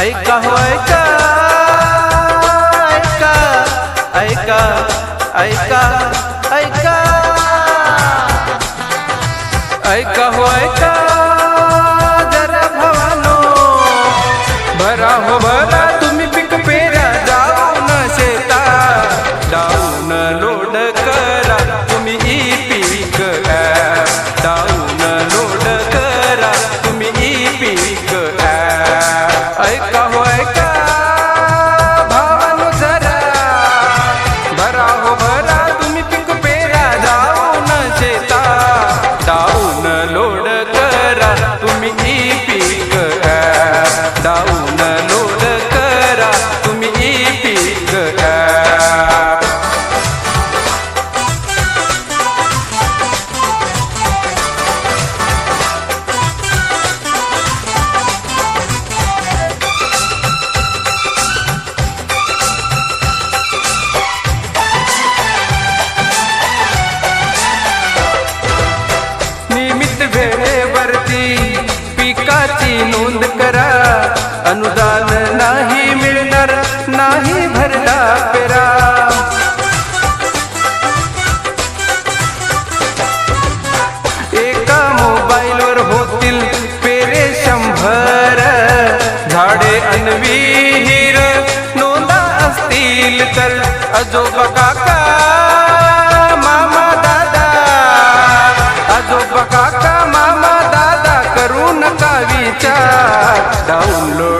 ऐका हो ऐका ऐका ऐका ऐका ऐका. ऐका हो ऐका जरा भवानो. भरा हो भरा तुम्ही पीक पेरा जाऊन शेता. डाऊन लोड करा तुम्ही नोंद करा. अनुदान नाही मिळणार नाही भरला पेरा. एका मोबाईलवर होतील पेरे शंभर. झाडे अनविहीर नोंदा असतील तर आजोबा Download.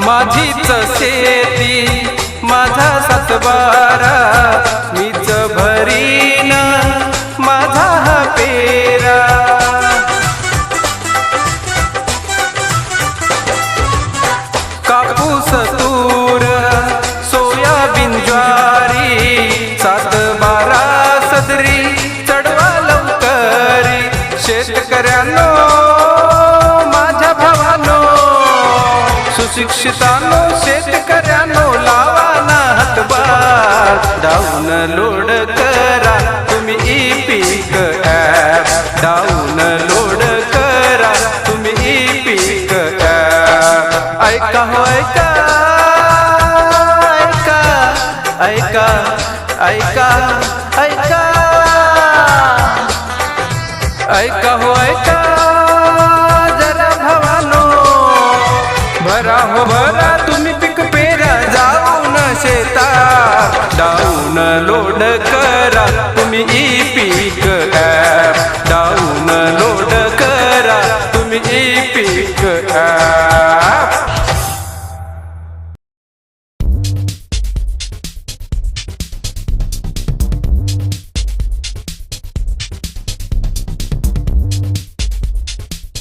माझीच शेती माझा सातबारा मीच भर सुशिक्षितानो शेतकऱ्यानो लावा ना हातभार. डाऊन लोड करा तुम्ही E Peek app. Download करा तुम्ही ई पीक ॲप. ऐका हो ऐका ऐका ऐका ऐका ऐका. भरा भरा तुम्ही पिक पेरा जाऊन शेता. डाऊन लोड करा तुम्ही E Peek app. Download करा तुम्ही ई पीक ॲप.